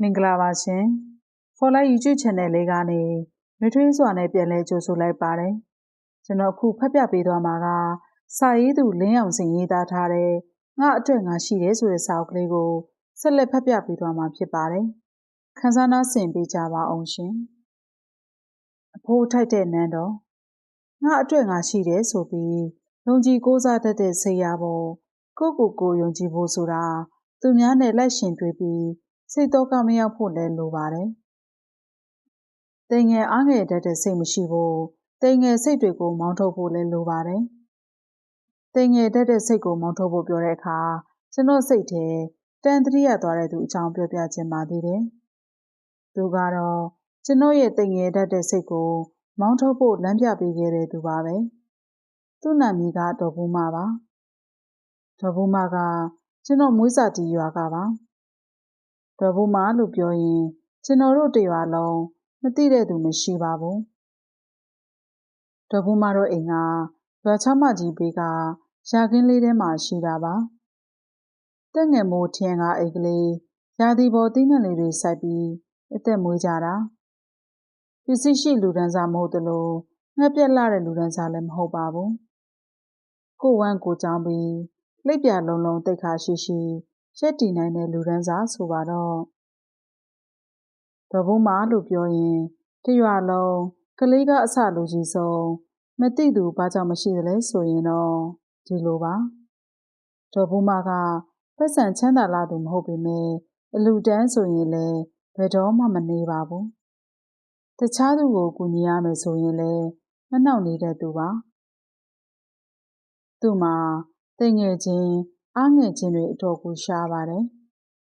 မင်္ဂလာပါရှင်။ For Life YouTube Channel လေးကနေနှွေးထွေးစွာနဲ့ပြန်လည်ကြိုဆိုလိုက်ပါတယ်။ကျွန်တော်အခုဖတ်ပြပေးသွားမှာကစာရေးသူလင်းအောင်စင်ရေးသားထားတဲ့ငါအတွက်ငါရှိတယ်ဆိုတဲ့စာအုပ်ကလေးကိုဆက်လက်ဖတ်ပြပေးသွားမှာဖြစ်ပါတယ်။ခန်းစားနာဆင်ပေးကြပါအောင်ရှင်။အဖိုးထိုက်တဲ့နန်းတော်ငါအတွက်ငါရှိတယ်ဆိုပြီးယုံကြည်ကိုးစားတတ်တဲ့စိတ်ရဖို့ကိုကိုကိုယုံကြည်ဖို့ဆိုတာသူများနဲ့လိုက်ရှင်တွေ့ပြီး စိတ်တော့ကမရောက်ဖို့လည်းလိုပါတယ်။တိမ်ငယ်အားငယ်တတ်တဲ့စိတ်မရှိဖို့တိမ်ငယ်စိတ်တွေကိုမောင်းထုတ်ဖို့လည်းလိုပါတယ်။တိမ်ငယ်တတ်တဲ့စိတ်ကိုမောင်းထုတ်ဖို့ပြောတဲ့အခါကျွန်တော်စိတ်ထဲတန်တရိယသွားတဲ့သူအကြောင်းပြောပြခြင်းပါသေးတယ်။သူကတော့ကျွန်တော်ရဲ့တိမ်ငယ်တတ်တဲ့စိတ်ကိုမောင်းထုတ်ဖို့လမ်းပြပေးခဲ့တဲ့သူပါပဲ။သူ့နာမည်ကဒေါ်ဘူးမပါ။ဒေါ်ဘူးမကကျွန်တော်မွေးစာတီရွာကပါ။ ဒေါ်ဘူးမလို့ပြောရင် ကျွန်တော်တို့တရွာလုံး မသိတဲ့သူမရှိပါဘူးဒေါ်ဘူးမတို့အိမ်က ရွာချမကြီးဘေးကရာခင်းလေးထဲမှာရှိတာပါတက်ငယ်မိုးထင်းကအိမ်ကလေး ရာသီပေါ်တင်းနှံလေးတွေစိုက်ပြီး အသက်မွေးကြတာ ပစ္စည်းရှိလူဒန်းစားမဟုတ်သလို ငှက်ပြက်လာတဲ့လူဒန်းစားလည်းမဟုတ်ပါဘူး ကိုဝမ်းကိုကြောင်းပြီး လိပ်ပြလုံးလုံးတိတ်ခါရှိရှိ ရက်တည်နိုင်တဲ့ လူဒန်းစားဆိုပါတော့ ဒေါ်ဘုံမာလို့ပြောရင်တရွာလုံး ကလေးကအဆလူကြီးဆုံး မသိသူဘာကြောင့်မရှိသလဲဆိုရင်တော့ ဒီလိုပါ ဒေါ်ဘုံမာကပတ်စံချမ်းသာလာသူမဟုတ်ပေမဲ့အလူတန်းဆိုရင်လည်း ဘယ်တော့မှ မနေပါဘူး တခြားသူကို ကူညီရမယ်ဆိုရင်လည်း မနှောက်နေတဲ့သူပါ သူ့မှာတိမ်ငယ်ချင်း အားငယ်ခြင်းတွေ အတော်ကို ရှားပါတယ်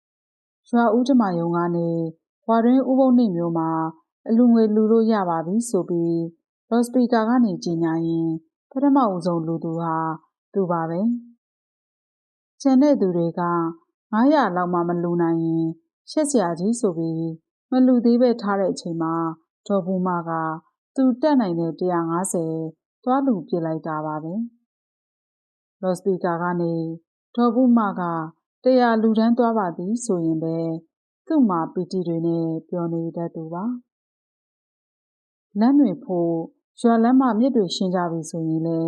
။ရွာဦးဓမ္မယုံကနေ ဝါတွင်းဥပုံနှိမ်မျိုးမှာ အလူငွေလူလို့ ရပါပြီဆိုပြီး လော့စပီကာကနေ ကြီးညာရင် ပထမဦးဆုံးလူသူဟာ သူပါပဲ။ကျန်တဲ့သူတွေက900လောက်မှ မလူနိုင်ရင် ရှက်စရာကြီးဆိုပြီး မလူသေးပဲထားတဲ့အချိန်မှာ ဒေါ်ဘူးမက သူတက်နိုင်တဲ့150သွားလူပြစ်လိုက်တာပါပဲ။လော့စပီကာကနေ ဒေါ်ဘူးမကတရားလူတန်းသွားပါသည်ဆိုရင်ပဲ သူ့မှာပီတိတွေနဲ့ပျော်နေတတ်သူပါလမ်းတွေဖို့ရွာလမ်းမမြစ်တွေရှင်းကြပြီဆိုရင်လေ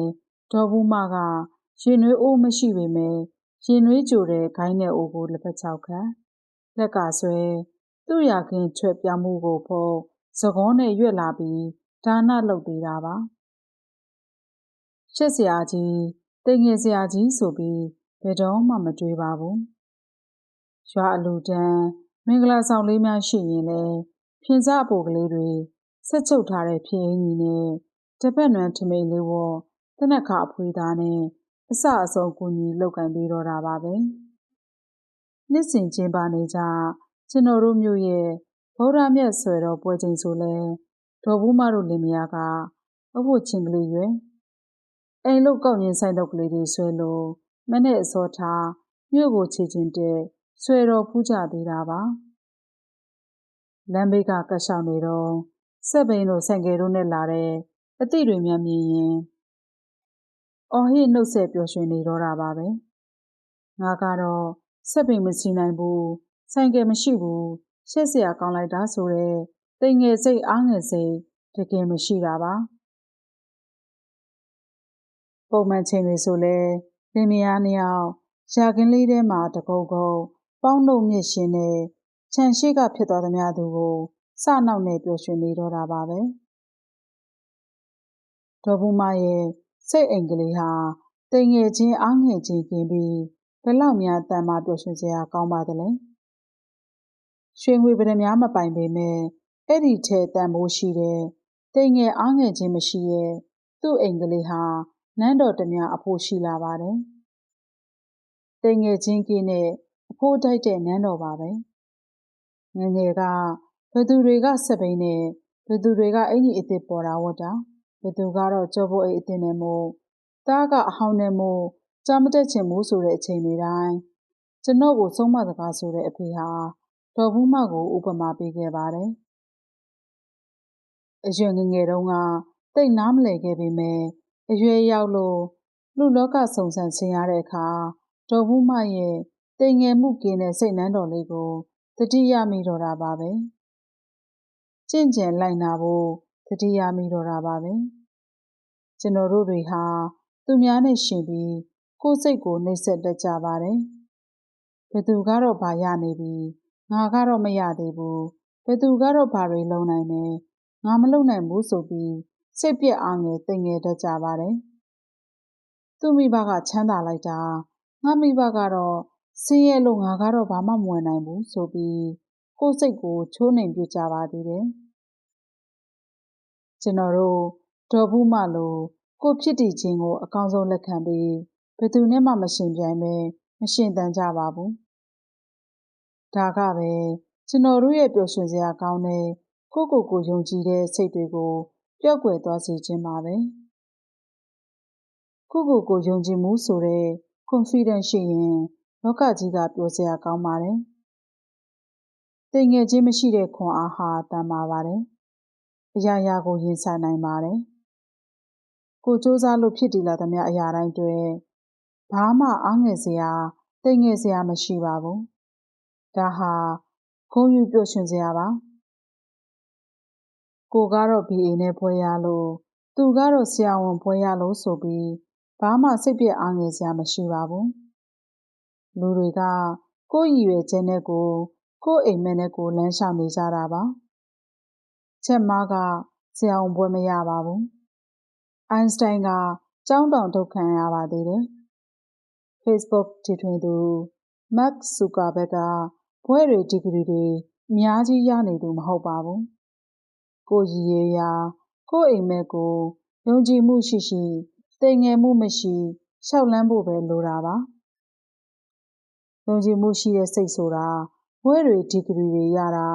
ဒေါ်ဘူးမကရင်နွေးအိုးမရှိပေမဲ့ရင်နွေးကြိုတဲ့ခိုင်းတဲ့အိုးကိုလက်ပတ်ချောက်ခံလက်ကဆွဲသူ့ရခင်ချွဲ့ပြောင်းမှုကိုဖို့သကောနဲ့ရွက်လာပြီးဒါနလုပ်သေးတာပါရှက်စရာကြီးတိမ်ငယ်စရာကြီးဆိုပြီး ဘယ်တော့မှမတွေးပါဘူးရွာအလူတန်းမင်္ဂလာဆောင်လေးများရှိရင်လည်းဖြင်းစားအပိုကလေးတွေဆက်ချုပ်ထားတဲ့ဖြင်းအင်းကြီးနဲ့တပတ်နွမ်းထမိန်လေးဝတနက်ခါအဖွေးသားနဲ့အစအဆုံးကူညီလောက်ကန်ပြီးတော့တာပါပဲနှစ်စဉ်ကျင်းပနေကြကျွန်တော်တို့မျိုးရဲ့ဗုဒ္ဓမြတ်ဆွေတော်ပွဲချိန်ဆိုလဲဒေါ်ဘူးမတို့လင်မယားကအဖို့ချင်းကလေးရွယ်အိမ်လုတ်ကောက်ရင်ဆိုင်တော့ကလေးတွေဆွဲလို့ မနဲ့အစောထား မြို့ကိုခြေချင်းတဲ့ဆွဲတော်ဖူးကြသေးတာပါ လမ်းဘေးကကတ်ရှောင်နေတော့စက်ဘိန်းတို့ ဆိုင်ကယ်တို့နဲ့လာတဲ့ အသည့်တွေများမြင်ရင် အော်ဟစ်နှုတ်ဆက်ပျော်ရွှင်နေတော့တာပါပဲ ငါကတော့ စက်ဘိန်းမစီနိုင်ဘူး ဆိုင်ကယ်မရှိဘူး ရှက်စရာကောင်းလိုက်တာဆိုတဲ့တိမ်ငယ်စိတ်အားငယ်စိတ် တကယ်မရှိတာပါ ပုံမှန်ချိန်တွေဆိုလဲ လင်မယားနှစ်ယောက်ရာခင်းလေးထဲမှာတကုတ်ကုတ်ပေါင်းတို့မြင့်ရှင်နဲ့ခြံရှိကဖြစ်သွားသမျှသူကို စနောက်နဲ့ ပျော်ရွှင်နေတော့တာပါပဲ ဒေါ်ဘူးမရဲ့ စိတ်အိမ်ကလေးဟာတိမ်ငယ်ချင်း အားငယ်ချင်းกินပြီး ဘယ်လောက်များတန်မာ ပျော်ရွှင်စရာကောင်းပါသလဲ ရွှေငွေပဒများ မပိုင်ပေမဲ့အဲ့ဒီထဲတန်ဖိုးရှိတဲ့တိမ်ငယ် အားငယ်ချင်းမရှိရဲ့ သူ့အိမ်ကလေးဟာ နန်းတော်တမအဖို့ရှိလာပါတယ်တိမ်ငယ်ချင်းကင်းနဲ့အဖိုးတိုက်တဲ့နန်းတော်ပါပဲငငယ်ကဘသူတွေကစက်ပိန်းနဲ့ဘသူတွေကအင်ကြီးအစ်စ်ပေါ်တာဝတ်တာဘသူကတော့ကြောဖို့အိတ်အစ်စ်နဲ့မို့သားကအဟောင်းနဲ့မို့ကြားမတက်ချင်ဘူးဆိုတဲ့အချိန်တွေတိုင်းကျွန်တော်ကိုဆုံးမစကားဆိုတဲ့အဖေဟာဒေါ်ဘူးမကိုဥပမာပေးခဲ့ပါတယ်အရွယ်ငငယ်တုန်းကတိတ်နားမလည်ခဲ့ပေမဲ့ အရွယ်ရောက်လို့ လူလောကစုံစမ်းဆင်းရတဲ့အခါ ဒေါ်ဘူးမရဲ့တိမ်ငယ်မှုကင်းတဲ့ စိတ်နှမ်းတော်လေးကိုတတိယမိတော့တာပါပဲကြင့်ကြံလိုက်နာဖို့တတိယမိတော့တာပါပဲ ကျွန်တော်တို့တွေဟာ သူများနဲ့ရှင်ပြီး ကိုယ်စိတ်ကို နှိပ်စက်တတ်ကြပါတယ် ဘယ်သူကတော့ ဘာရနေပြီ ငါကတော့ မရသေးဘူး ဘယ်သူကတော့ ဘာတွေလုံနိုင်တယ် ငါမလုံနိုင်ဘူးဆိုပြီး စိတ်ပြက်အားငယ်တိမ်ငယ်တတ်ကြပါတယ်သူ့မိဘကချမ်းသာလိုက်တာငါမိဘကတော့ဆင်းရဲလို့ငါကတော့ဘာမှမဝင်နိုင်ဘူးဆိုပြီးကိုယ်စိတ်ကိုချိုးနှိမ်ပြကြပါသေးတယ်ကျွန်တော်တို့ဒေါ်ဘူးမလိုကိုဖြစ်တည်ခြင်းကိုအကောင်းဆုံးလက်ခံပြီးဘယ်သူနဲ့မှမရှင်ပြိုင်ပဲမရှင်တန်ကြပါဘူးဒါကပဲကျွန်တော်တို့ရဲ့ပျော်ရွှင်စရာကောင်းတဲ့ကိုကိုကိုယုံကြည်တဲ့စိတ်တွေကို ပျောက်ကွယ်သွားစေခြင်းပါပဲကိုကိုကိုယုံကြည်မှုဆိုတဲ့ confidence ရှိရင် လောကကြီးက ပျော်စရာကောင်းပါတယ်တိမ်ငယ်ခြင်းမရှိတဲ့ခွန်အားဟာ တန်ပါပါတယ်အရာရာကို ရင်ဆိုင်နိုင်ပါတယ်ကိုစူးစမ်းလို့ဖြစ်တည်လာသမျှအရာတိုင်းတွေဘာမှအားငယ်စရာတိမ်ငယ်စရာမရှိပါဘူးဒါဟာဂုဏ်ယူပျော်ရွှင်စရာပါ ကိုကတော့ BA နဲ့ပွဲရလို့ သူကတော့ ဆရာဝန်ပွဲရလို့ဆိုပြီး ဘာမှ စိတ်ပြည့်အားငယ်စရာ မရှိပါဘူး လူတွေက ကိုယ့်ရည်ရွယ်ချက်နဲ့ကိုကိုယ့်အိမ်မက်နဲ့ကိုလမ်းလျှောက်နေကြတာပါ ချက်မားကဆရာဝန်ပွဲမရပါဘူး အိုင်းစတိုင်းက ကျောင်းတောင်ထုတ်ခံရပါသေးတယ် Facebook တည်ထွင်သူ Mark Zuckerberg က ဘွဲ့တွေ ဒီဂရီတွေ အများကြီးရနေသူ မဟုတ်ပါဘူး ကိုရည်ရရာ ကိုအိမ်မက်ကို ယုံကြည်မှုရှိရှိတိမ်ငယ်မှုမရှိရှောက်လန်းဖို့ပဲ လိုတာပါ ယုံကြည်မှုရှိတဲ့စိတ်ဆိုတာ ဘွဲတွေ ဒီဂရီတွေရတာ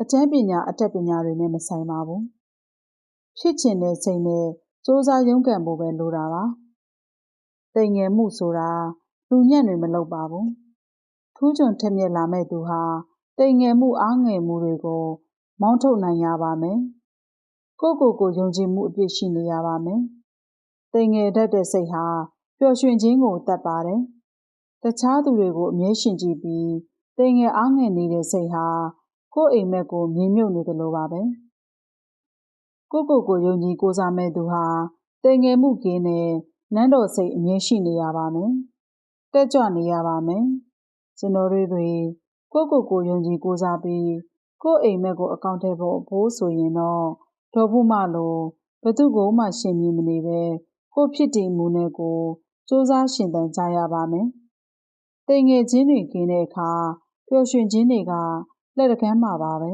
အကျမ်းပညာ အတတ်ပညာတွေနဲ့ မဆိုင်ပါဘူး ဖြစ်ချင်တဲ့စိတ်နဲ့စူးစမ်းရုန်းကန်ဖို့ပဲ လိုတာပါတိမ်ငယ်မှုဆိုတာ လူညံ့တွေ မလုပ်ပါဘူး ထူးချွန်ထက်မြက်လာမဲ့သူဟာတိမ်ငယ်မှု အားငယ်မှုတွေကို မောင်းထုတ်နိုင်ရပါမယ် ကိုကိုကိုယုံကြည်မှုအပြည့်ရှိနေရပါမယ်တိမ်ငယ်တတ်တဲ့စိတ်ဟာပျော်ရွှင်ခြင်းကိုတတ်ပါတယ်တခြားသူတွေကိုအမြဲရှင်ကြည့်ပြီးတိမ်ငယ်အားငယ်နေတဲ့စိတ်ဟာကိုယ့်အိမ်မက်ကိုမြင်မြုပ်နေတယ်လို့ပါပဲကိုကိုကိုယုံကြည်ကိုးစားမဲ့သူဟာတိမ်ငယ်မှုကင်းတဲ့နန်းတော်စိတ်အမြဲရှိနေရပါမယ်တက်ကြွနေရပါမယ်ကျွန်တော်တို့တွေကိုကိုကိုယုံကြည်ကိုးစားပြီးကိုယ့်အိမ်မက်ကိုအကောင့်ထဲပေါ်ဖို့ဆိုရင်တော့ ဒေါ်ဘူးမလိုဘသူကိုမှရှင်မြင်မနေပဲကိုဖြစ်တည်မှုနဲ့ကိုစူးစမ်းရှင်သန်ကြရပါမယ်။တိမ်ငယ်ခြင်းတွေကင်းတဲ့အခါ ပျော်ရွှင်ခြင်းတွေက လက်တကမ်းမှာပါပဲ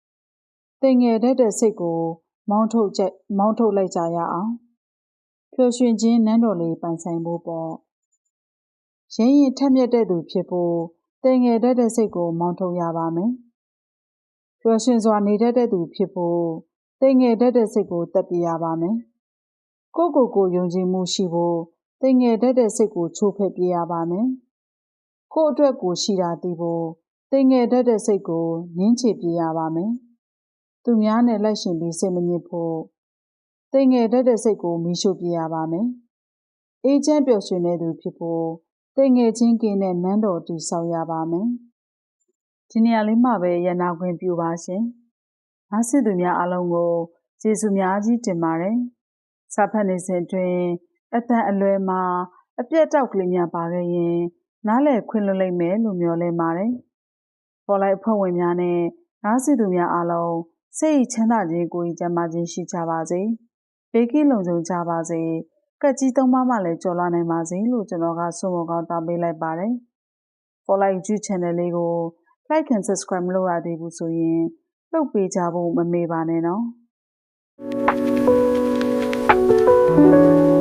။တိမ်ငယ်တတ်တဲ့စိတ်ကိုမောင်းထုတ်ချက်မောင်းထုတ်လိုက်ကြရအောင်။ပျော်ရွှင်ခြင်းနန်းတော်လေး ပိုင်ဆိုင်ဖို့ပေါ့။ရင်းရင်ထက်မြက်တဲ့သူဖြစ်ဖို့တိမ်ငယ်တတ်တဲ့စိတ်ကို မောင်းထုတ်ရပါမယ်။ပျော်ရွှင်စွာနေတတ်တဲ့သူဖြစ်ဖို့ တိမ်ငယ်တတ်တဲ့စိတ်ကိုတက်ပြရပါမယ်။ကိုကိုကိုယုံကြည်မှုရှိဖို့တိမ်ငယ်တတ်တဲ့စိတ်ကိုချိုးဖက်ပြရပါမယ်။ကိုအတွက်ကိုရှိတာသိဖို့တိမ်ငယ်တတ်တဲ့စိတ်ကိုနင်းချပြရပါမယ်။သူများနဲ့လိုက်ရှင်ပြီးစိတ်မညစ်ဖို့တိမ်ငယ်တတ်တဲ့စိတ်ကိုမီးရှို့ပြရပါမယ်။အေးချမ်းပျော်ရွှင်တဲ့သူဖြစ်ဖို့တိမ်ငယ်ချင်းကင်းတဲ့နန်းတော်တည်ဆောက်ရပါမယ်။ဒီနေရာလေးမှာပဲရနာခွင့်ပြုပါရှင်။ အားစစ်သူများအားလုံးကိုကျေးဇူးများကြီးတင်ပါတယ်။စာဖတ်နေစဉ်အတွင်းအတန်အလွယ်မှာအပြက်တောက်ကလေးများပါခဲ့ရင်နားလည်ခွင့်လွှတ်လိုက်မယ်လို့မျှော်လင့်ပါတယ်။ပေါ်လိုက်အဖွဲ့ဝင်များနဲ့အားစစ်သူများအားလုံးစိတ်ချမ်းသာခြင်းကိုယ်ကြီးကျန်းမာခြင်းရှိကြပါစေ။ဘေးကင်းလုံခြုံကြပါစေ။ကက်ကြီးသုံးပါးမှလည်းကြော်လွှားနိုင်ပါစေလို့ကျွန်တော်ကဆုမကောင်းတောင်းပေးလိုက်ပါတယ်။ For Like YouTube Channel လေးကို Like and Subscribe မလုပ်ရသေးဘူးဆိုရင် လှုပ်ပေးကြဖို့မမေ့ပါနဲ့နော်။